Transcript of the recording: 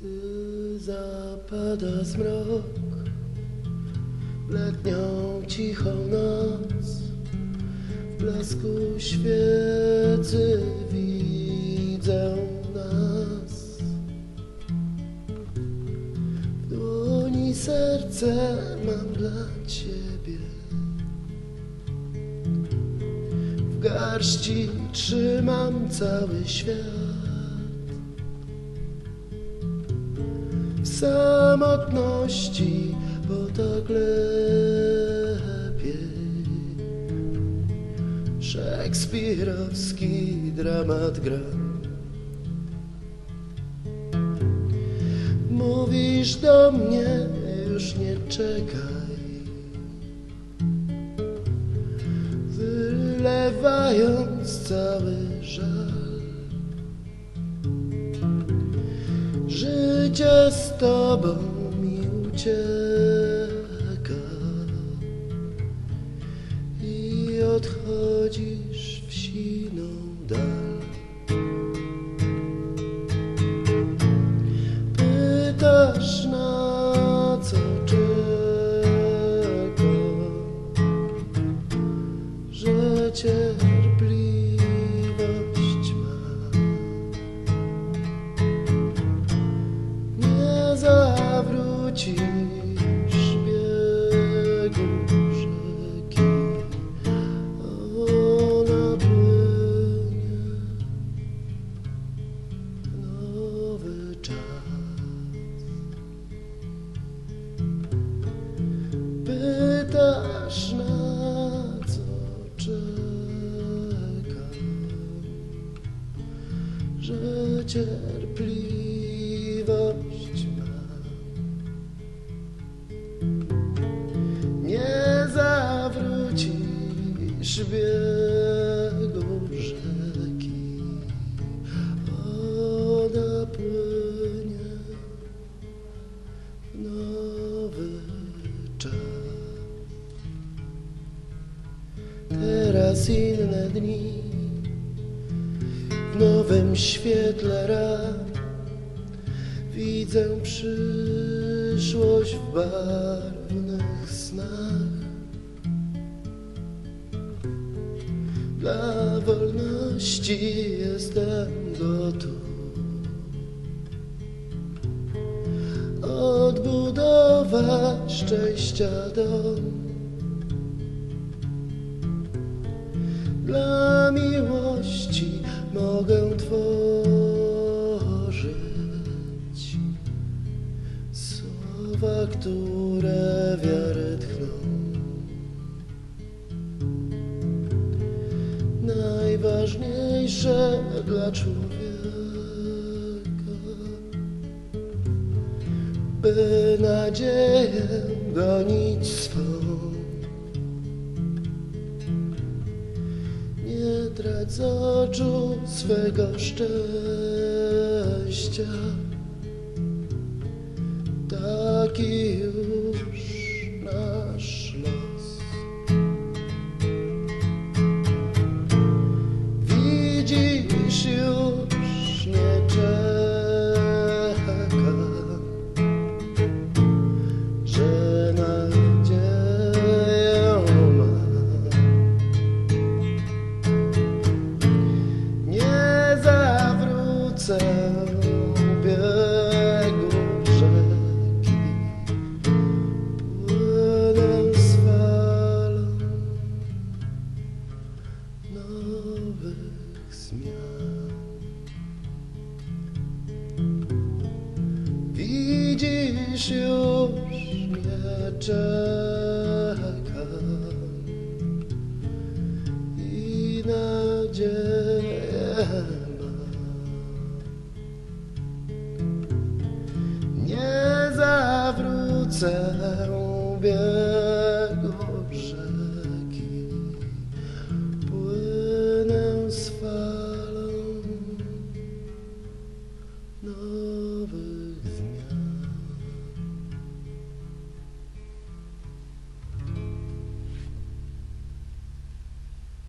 Gdy zapada zmrok letnią cichą noc w blasku świecy widzę nas. W dłoni serce mam dla ciebie. W garści trzymam cały świat samotności, bo tak lepiej. Szekspirowski dramat gra. Mówisz do mnie, już nie czekaj. Wylewając cały żal. trouble, you just. Pytasz na co czekam, że cierpliwość mam. Nie zawrócisz biegu rzeki, ona płynie w Teraz inne dni w nowym świetle ram widzę przyszłość w barwnych snach. Dla wolności jestem gotów odbudować szczęścia dom. Dla miłości mogę tworzyć słowa, które wiarę tchną. Najważniejsze dla człowieka, by nadzieję gonić swą. Trać z oczu swego szczęścia. Taki już biegu rzeki, nowych zmian. Widzisz, już nie czekam over.